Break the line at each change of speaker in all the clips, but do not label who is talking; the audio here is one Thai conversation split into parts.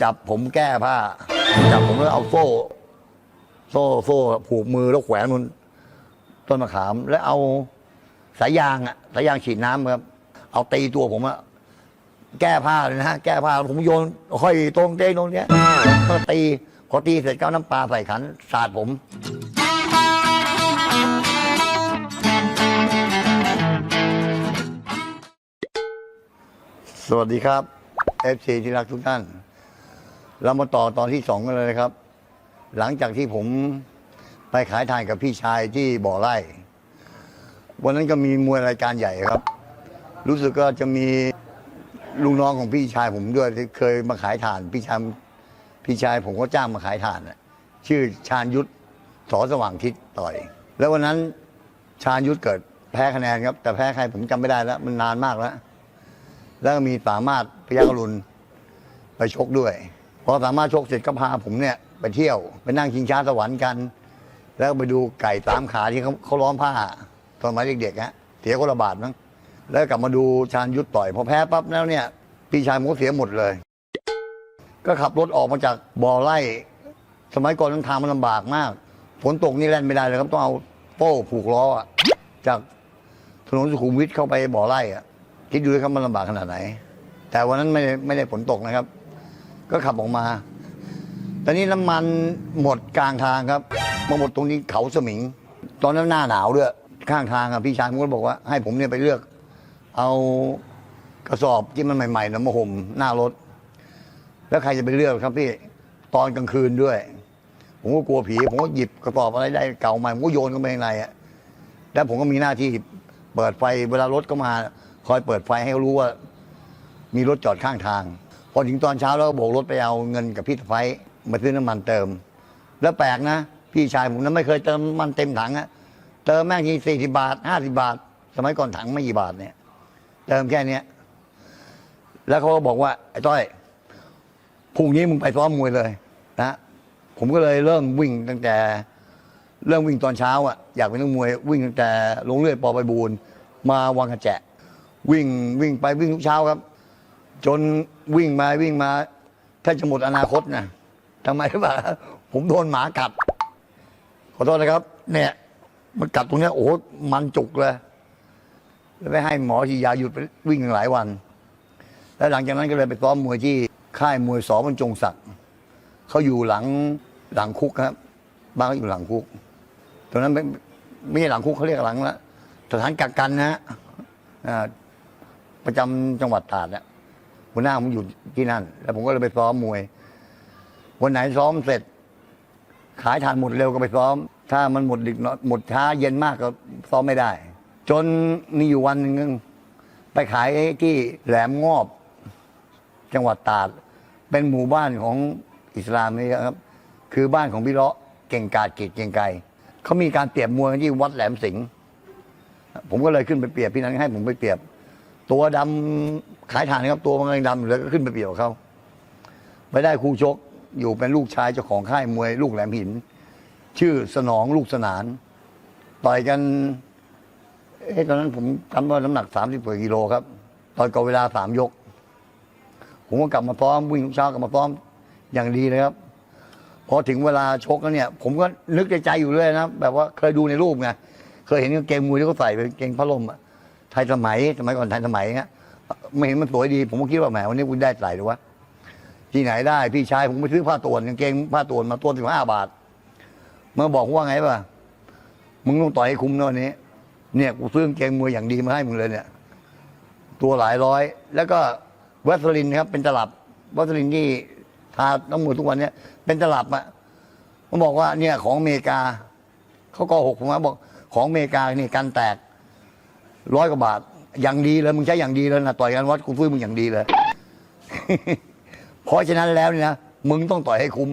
จับผมแก้ผ้า จับผมแล้วเอาโซ่ โซ่โซ่ผูกมือแล้วแขวนบนต้นมะขาม แล้วเอาสายยางอะสายยางฉีดน้ำครับ เอาตีตัวผมอะแก้ผ้าเลยนะฮะแก้ผ้าผมโยนห้อยตรงเต้ตรงเนี้ยก็ตีพอตีเสร็จก็เอาน้ำปลาใส่ขันสาดผม สวัสดีครับเอฟซีที่รักทุกท่าน เรามาต่อตอนที่สองกันเลยนะครับ หลังจากที่ผมไปขายทานกับพี่ชายที่บ่อไร่ วันนั้นก็มีมวยรายการใหญ่ครับ รู้สึกก็จะมีลุงน้องของพี่ชายผมด้วยที่เคยมาขายถ่าน พี่ชายพี่ชายผมก็จ้างมาขายถ่านน่ะชื่อชาญยุทธสอสว่างทิศต่อย แล้ววันนั้นชาญยุทธเกิดแพ้คะแนนครับ แต่แพ้ใครผมจำไม่ได้แล้วมันนานมากแล้ว แล้วก็มีสามารถพยัคฆ์อรุณไปชกด้วย พอสามารถชกเสร็จก็พาผมเนี่ยไปเที่ยวไปนั่งชิงช้าสวรรค์กัน แล้วไปดูไก่สามขาที่เขาเขาล้อมผ้า ตอนมัยเด็กๆฮะเสียคนละบาทมั้งแล้วกลับมาดูชาญยุทธต่อยพอแพ้ปั๊บแล้วเนี่ย พี่ชายผมก็เสียหมดเลย ก็ขับรถออกมาจากบ่อไร่สมัยก่อนทางมันลำบากมากฝนตกนี่แล่นไม่ได้เลยครับต้องเอาโป้ผูกล้ออะจากถนนสุขุมวิทเข้าไปบ่อไร่อะคิดดูเลยครับมันลำบากขนาดไหน แต่วันนั้นไม่ได้ไม่ได้ฝนตกนะครับ ก็ขับออกมา ตอนนี้น้ำมันหมดกลางทางครับ มาหมดตรงนี้เขาสมิง ตอนนั้นหน้าหนาวด้วยข้างทางอะพี่ชายผมก็บอกว่าให้ผมเนี่ยไปเลือก เอากระสอบที่มันใหม่ๆนะมาห่มหน้ารถ แล้วใครจะไปเลือกครับพี่ตอนกลางคืนด้วย ผมก็กลัวผี ผมก็หยิบกระสอบอะไรได้เก่าใหม่ผมก็โยนเข้าไปในในอะแล้วผมก็มีหน้าที่เปิดไฟเวลารถก็มา คอยเปิดไฟให้เขารู้ว่า มีรถจอดข้างทาง พอถึงตอนเช้าแล้วก็โบกรถไปเอาเงินกับพี่สะพ้ยมาซื้อน้ำมันเติม แล้วแปลกนะ พี่ชายผมนั้นไม่เคยเติมน้ำมันเต็มถังอะเติมแม่งทีสี่สิบาทห้าสิบาท สมัยก่อนถังไม่กี่บาทเนี่ย เติมแค่เนี้ยแล้วเขาก็บอกว่าไอ้ต้อยพรุ่งนี้มึงไปซ้อมมวยเลยนะผมก็เลยเริ่มวิ่งตั้งแต่เริ่มวิ่งตอนเช้าอะอยากเป็นนักมวยวิ่งตั้งแต่ลงเรื่อยปอไปบูนมาวังกระแจวิ่งวิ่งไปวิ่งทุกเช้าครับ จนวิ่งมาวิ่งมาแทบจะหมดอนาคตนะทำไมรู้ป่ะผมโดนหมากัด ขอโทษนะครับ เนี่ย มันกัดตรงเนี้ยโอ้โหมันจุกเลยแล้วไปให้หมอฉีดยาหยุดไปวิ่งหลายวัน แล้วหลังจากนั้นก็เลยไปซ้อมมวยที่ค่ายมวยสอบรรจงศักดิ์เขาอยู่หลังหลังคุกครับ บ้านเขาอยู่หลังคุกตรงนั้นไม่ไม่ใช่หลังคุกเขาเรียกหลังละสถานกักกันนะฮะประจำจังหวัดตราดเนี่ย หัวหน้าผมอยู่ที่นั่น แล้วผมก็เลยไปซ้อมมวย วันไหนซ้อมเสร็จ ขายทานหมดเร็วก็ไปซ้อม ถ้ามันหมดดึกเนอะหมดช้าเย็นมากก็ซ้อมไม่ได้ จนมีอยู่วันหนึ่งไปขายที่แหลมงอบ จังหวัดตราด เป็นหมู่บ้านของอิสลามนี่ครับ คือบ้านของพี่เลาะเก่งกาจเกียรติเก่งไกรเขามีการเปรียบมวยที่วัดแหลมสิงห์ผมก็เลยขึ้นไปเปรียบพี่นั้นให้ผมไปเปรียบ ตัวดำ ขายฐานครับตัวมันยังดำอยู่เลยก็ขึ้นไปเปรียบกับเขาไปได้คู่ชกอยู่เป็นลูกชายเจ้าของค่ายมวย ลูกแหลมหิน ชื่อสนองลูกสนานต่อยกันเอ๊ะตอนนั้นผมจำว่าน้ำหนักสามสิบกว่ากิโลครับต่อยกับเวลาสามยก ผมก็กลับมาซ้อมวิ่งทุกเช้ากลับมาซ้อมอย่างดีเลยครับพอถึงเวลาชกแล้วเนี่ย ผมก็นึกในใจอยู่เรื่อยนะแบบว่าเคยดูในรูปไงเคยเห็นกางเกงมวยที่เขาใส่เป็นเกงพัดลมอะไทยสมัยสมัยก่อนไทยสมัยเงี้ย ไม่เห็นมันสวยดี ผมก็คิดว่าแหมวันนี้กูได้ใส่หรือวะที่ไหนได้ พี่ชายผมไปซื้อผ้าตัวนกางเกงผ้าตัวนมาตัวสิบห้าบาทเมื่อบอกว่าไงป่ะมึงต้องต่อยให้คุ้มนะวันนี้ เนี่ยกูซื้อกางเกงมวยอย่างดีมาให้มึงเลยเนี่ย ตัวหลายร้อย แล้วก็วัสลินครับ เป็นตลับวัสลินที่ทาน้ำมือทุกวันเนี่ยเป็นตลับอะมันบอกว่าเนี่ยของอเมริกาเขาก็หกผมว่าบอกของอเมริกานี่กันแตกร้อยกว่าบาท อย่างดีเลยมึงใช้อย่างดีเลยนะต่อยกันวัดกูซื้อมึงอย่างดีเลย เพราะฉะนั้นแล้วเนี่ยนะมึงต้องต่อยให้คุ้ม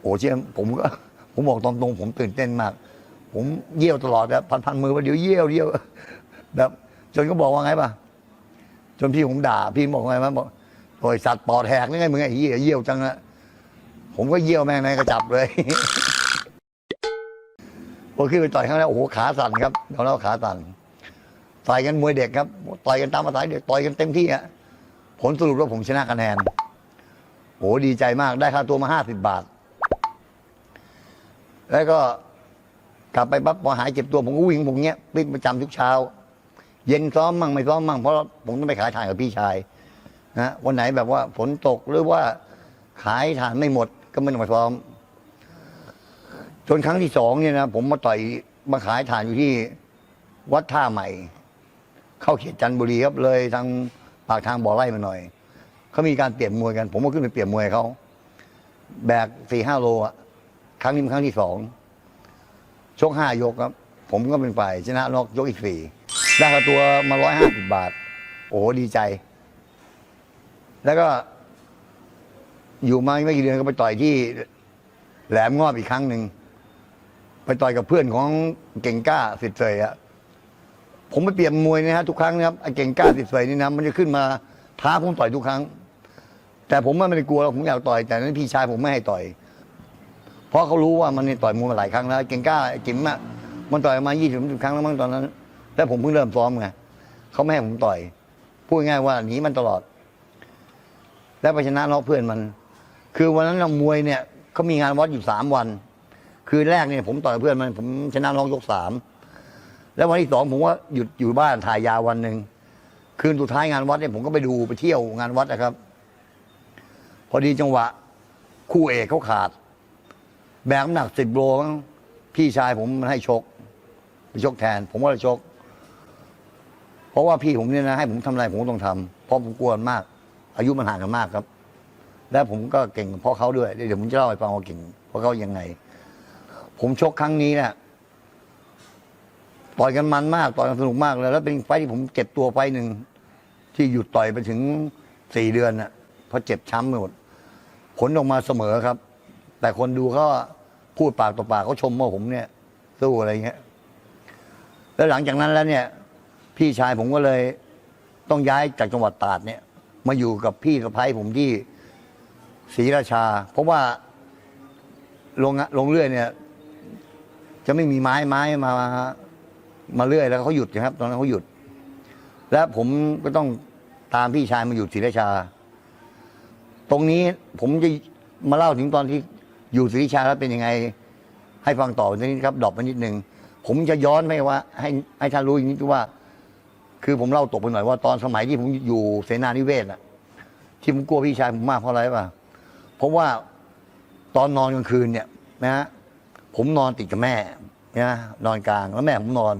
โอ้เชี่ยผมก็ ผมบอกตรงๆผมตื่นเต้นมาก ผมเยี่ยวตลอดนะพันพันๆมือว่าเดี๋ยวเยี่ยวเยี่ยวแบบจนก็บอกว่าไงป่ะจนพี่ผมด่า พี่บอกว่าไงป่ะบอกโอยสัตว์ปอดแหกนี่ไงมึงไอ้เหี้ยเยี่ยวจังนะผมก็เยี่ยวแม่งในกระจับเลยพอขึ้นไปต่อยครั้งแรกโอ้โหขาสั่นครับเราเล่าขาสั่น ต่อยกันมวยเด็กครับ ต่อยกันตามภาษาเด็กต่อยกันเต็มที่อะผลสรุปแล้วผมชนะคะแนนโหดีใจมากได้ค่าตัวมาห้าสิบบาท แล้วก็กลับไปปั๊บพอหายเจ็บตัวผมก็วิ่งผมเงี้ยวิ่งประจำทุกเช้า เย็นซ้อมมั่งไม่ซ้อมมั่งเพราะผมต้องไปขายถ่านกับพี่ชายนะวันไหนแบบว่าฝนตกหรือว่าขายถ่านไม่หมดก็ไม่ต้องมาซ้อม จนครั้งที่สองเนี่ยนะผมมาต่อยมาขายถ่านอยู่ที่วัดท่าใหม่ เข้าเขตจันทบุรีครับเลยทางปากทางบ่อไร่มาหน่อยเขามีการเปลี่ยนมวยกัน ผมก็ขึ้นไปเปลี่ยนมวยเขาแบกสี่ห้าโลอะครั้งนี้เป็นครั้งที่สองชกห้ายกครับ ผมก็เป็นฝ่ายชนะนอกยกอีกสี่ได้ค่าตัวมาร้อยห้าสิบบาท โอ้โหดีใจ แล้วก็ อยู่มาไม่กี่เดือนก็ไปต่อยที่ แหลมงอบอีกครั้งหนึ่งไปต่อยกับเพื่อนของเก่งกล้าสิทธิ์เสยอะ ผมไปเปลี่ยนมวยนะฮะทุกครั้งนะครับไอ้เก่งกล้าสิทธิ์เสยนี่นะมันจะขึ้นมาท้าผมต่อยทุกครั้ง แต่ผมไม่ได้กลัวหรอกผมอยากต่อยแต่นั้นพี่ชายผมไม่ให้ต่อย เพราะเขารู้ว่ามันเนี่ยต่อยมวยมาหลายครั้งแล้วเก่งกล้าไอ้จิ๋มอะมันต่อยมายี่สิบครั้งแล้วมั้งตอนนั้น แล้วผมเพิ่งเริ่มซ้อมไงเขาไม่ให้ผมต่อยพูดง่ายว่าหนีมันตลอด แล้วไปชนะนอกเพื่อนมัน คือวันนั้นเรามวยเนี่ยเขามีงานวัดอยู่สามวัน คืนแรกเนี่ยผมต่อยเพื่อนมัน ผมชนะน้องยกสาม แล้ววันที่สองผมว่าหยุดอยู่บ้านถ่ายยาวันหนึ่งคืนสุดท้ายงานวัดเนี่ยผมก็ไปดูไปเที่ยวงานวัดนะครับ พอดีจังหวะ คู่เอกเขาขาด แบกน้ำหนักสิบโลพี่ชายผมมันให้ชกไปชกแทน ผมก็เลยชก เพราะว่าพี่ผมเนี่ยนะให้ผมทำอะไรผมต้องทำเพราะผมกลัวมันมาก อายุมันห่างกันมากครับ แล้วผมก็เก่งเพราะเขาด้วยเดี๋ยวผมจะเล่าให้ฟังว่าเก่งเพราะเขายังไง ผมชกครั้งนี้เนี่ย ต่อยกันมันมากต่อยกันสนุกมากเลยแล้วเป็นไฟที่ผมเจ็บตัวไฟหนึ่งที่หยุดต่อยไปถึงสี่เดือนน่ะเพราะเจ็บช้ำไปหมดผลออกมาเสมอครับ แต่คนดูเขาพูดปากต่อปากเขาชมว่าผมเนี่ย สู้อะไรเงี้ย แล้วหลังจากนั้นแล้วเนี่ย พี่ชายผมก็เลยต้องย้ายจากจังหวัดตราดเนี่ย มาอยู่กับพี่สะพ้ายผมที่ศรีราชา เพราะว่าลงลงเรื่อยเนี่ย จะไม่มีไม้ไม้มา มาเรื่อยแล้วเขาหยุดนะครับ ตอนนั้นเขาหยุด และผมก็ต้องตามพี่ชายมาอยู่ศรีราชา ตรงนี้ผมจะมาเล่าถึงตอนที่อยู่ศรีราชาแล้วเป็นยังไง ให้ฟังต่อทีนี้ครับดรอปไปนิดนึงผมจะย้อนไปว่า ให้ให้ท่านรู้อย่างนี้ว่า คือผมเล่าตกไปหน่อยว่าตอนสมัยที่ผมอยู่เสนานิเวศอะที่ผมกลัวพี่ชายผมมากเพราะอะไรป่ะเพราะว่าตอนนอนกลางคืนเนี่ย นะฮะผมนอนติดกับแม่นะนอนกลางแล้วแม่ผมนอน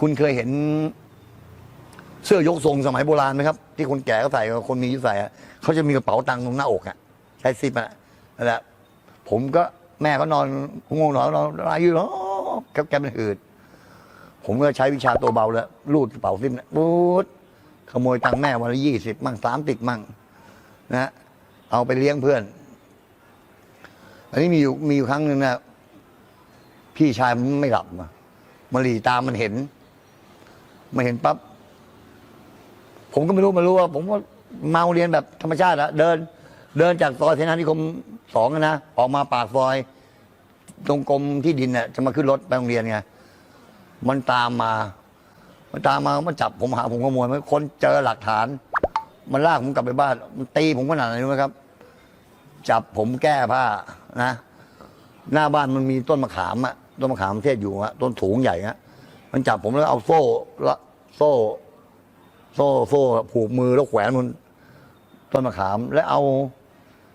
คุณเคยเห็น เสื้อยกทรงสมัยโบราณไหมครับ ที่คนแก่เขาใส่กับคนมีอายุใส่อะเขาจะมีกระเป๋าตังค์ตรงหน้าอกอะใช้ซิปอะนั่นแหละผมก็แม่เขานอนง่วงนอนนอนอายุเนาะแกแกเป็นหืด ผมก็ใช้วิชาตัวเบาแล้วรูดกระเป๋าซิปนะปุ๊ดขโมยตังค์แม่วันละยี่สิบมั่งสามติกมั่งนะเอาไปเลี้ยงเพื่อน อันนี้มีอยู่มีอยู่ครั้งหนึ่งนะพี่ชายมันไม่หลับมามาหลีตามมันเห็น มาเห็นปั๊บผมก็ไม่รู้ไมารู้ว่า ผมก็เมาเรียนแบบธรรมชาติอะเดิน เดินจากซอยเสนานิคมสองอะนะออกมาปากซอย ตรงกรมที่ดินเนี่ยจะมาขึ้นรถไปโรงเรียนไงมันตามมา มันตามมามันจับผมหาผมขโมยมันคนเจอหลักฐาน มันลากผมกลับไปบ้าน มันตีผมขนาดไหนรู้ไหมครับ จับผมแก้ผ้านะ หน้าบ้านมันมีต้นมะขามอะต้นมะขามเทศอยู่อะต้นสูงใหญ่ฮะ มันจับผมแล้วเอาโซ่ละโซ่ โซ่โซ่ผูกมือแล้วแขวนมันต้นมะขาม แล้วเอา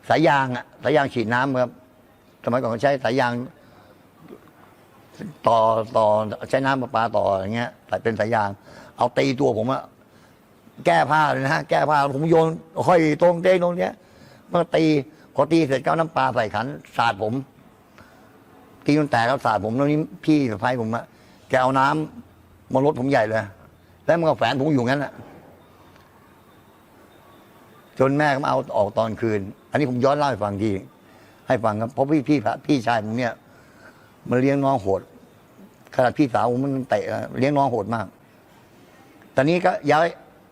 สายยางอะสายยางฉีดน้ำครับสมัยก่อนเขาใช้สายยาง ต่อต่อใช้น้ำประปาต่ออย่างเงี้ยใส่เป็นสายยาง เอาตีตัวผมอะแก้ผ้าเลยนะฮะแก้ผ้าผมโยนห้อยตรงเต้งตรงเนี้ยมันตีพอตีเสร็จก็เอาน้ำปลาใส่ขันสาดผมตีจนแตกแล้วสาดผมแล้วนี้พี่สะพ้ายผมอะ แกเอาน้ำมาลดผมใหญ่เลย แล้วมันก็แฝนผมอยู่งั้นอะจนแม่ก็มาเอาออกตอนคืน อันนี้ผมย้อนเล่าให้ฟังที ให้ฟังครับ เพราะพี่พี่พี่ชายผมเนี่ยมันเลี้ยงน้องโหด ขนาดพี่สาวผมมันเตะเลี้ยงน้องโหดมาก ตอนนี้ก็ย้าย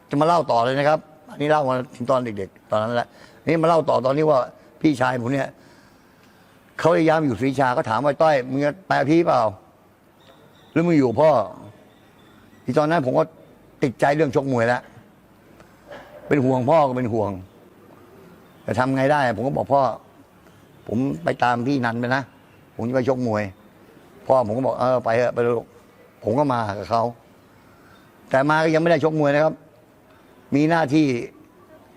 จะมาเล่าต่อเลยนะครับ อันนี้เล่ามาถึงตอนเด็ก ๆ ตอนนั้นแหละนี่มาเล่าต่อตอนนี้ว่าพี่ชายผมเนี่ยเขาพยายามอยู่ศรีชาก็ถามว่าต้อยมึงจะไปกับพี่เปล่า หรือมึงอยู่พ่อ ที่ตอนนั้นผมก็ติดใจเรื่องชกมวยแล้ว เป็นห่วงพ่อก็เป็นห่วงจะทำไงได้ ผมก็บอกพ่อ ผมไปตามพี่นันไปนะ ผมจะไปชกมวย พ่อผมก็บอกเออไปเถอะไปลูกผมก็มากับเขา แต่มาก็ยังไม่ได้ชกมวยนะครับ มีหน้าที่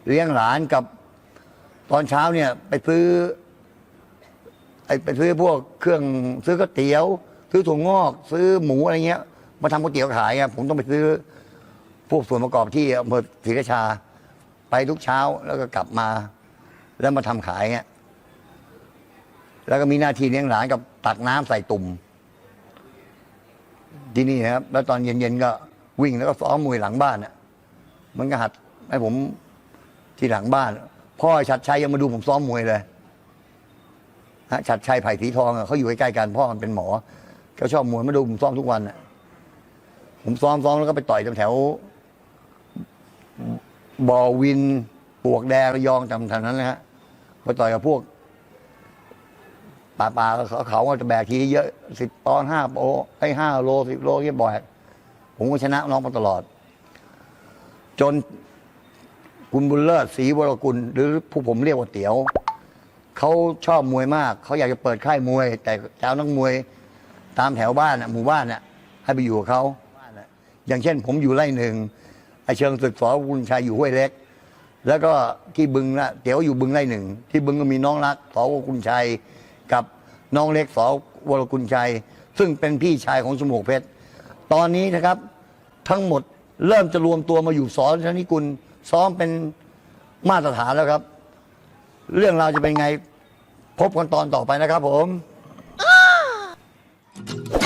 เลี้ยงหลานกับตอนเช้าเนี่ย ไปซื้อไปซื้อพวกเครื่องซื้อก๋วยเตี๋ยว ซื้อถั่วงอก ซื้อหมูอะไรเงี้ย มาทำก๋วยเตี๋ยวขายไงผมต้องไปซื้อพวกส่วนประกอบที่อำเภอศรีราชา ไปทุกเช้าแล้วก็กลับมา แล้วมาทำขายเงี้ยแล้วก็มีหน้าที่เลี้ยงหลานกับตักน้ำใส่ตุ่ม ที่นี่นะครับ แล้วตอนเย็นๆก็วิ่งแล้วก็ซ้อมมวยหลังบ้านน่ะ มันก็หัดให้ผมที่หลังบ้าน พ่อชัดชัยยังมาดูผมซ้อมมวยเลย ฮะชัดชัยไผ่สีทองอะเขาอยู่ใกล้ๆกันพ่อมันเป็นหมอ เขาชอบมวยมาดูผมซ้อมทุกวันน่ะ ผมซ้อมซ้อมแล้วก็ไปต่อยแถวบ่อวินปลวกแดงระยองจำแถวนั้นนะฮะไปต่อยกับพวกป่าป่าเขาเขาก็จะแบกทีเยอะสิบปอนด์ห้าโลไอ้ห้าโลสิบโลเงี้ยบ่อยผมก็ชนะน้องมาตลอด จนคุณบุญเลิศศรีวรกุล หรือผู้ผมเรียกว่าเตี๋ยว เขาชอบมวยมาก เขาอยากจะเปิดค่ายมวย แต่เจ้านักมวย ตามแถวบ้านน่ะหมู่บ้านน่ะให้ไปอยู่กับเขาอย่างเช่น ผมอยู่ไร่หนึ่งไอเชิงศึกสอบุญชัยอยู่ห้วยเล็ก แล้วก็ที่บึงนะเตี๋ยวอยู่บึงไร่หนึ่งที่บึงก็มีน้องรักสอวกุลชัยกับน้องเล็กสอวรกุลชัย ซึ่งเป็นพี่ชายของสมุกเพชรตอนนี้นะครับทั้งหมดเริ่มจะรวมตัวมาอยู่สอนชนิกุลซ้อมเป็นมาตรฐานแล้วครับ เรื่องราวจะเป็นไง พบกันตอนต่อไปนะครับผม Bye.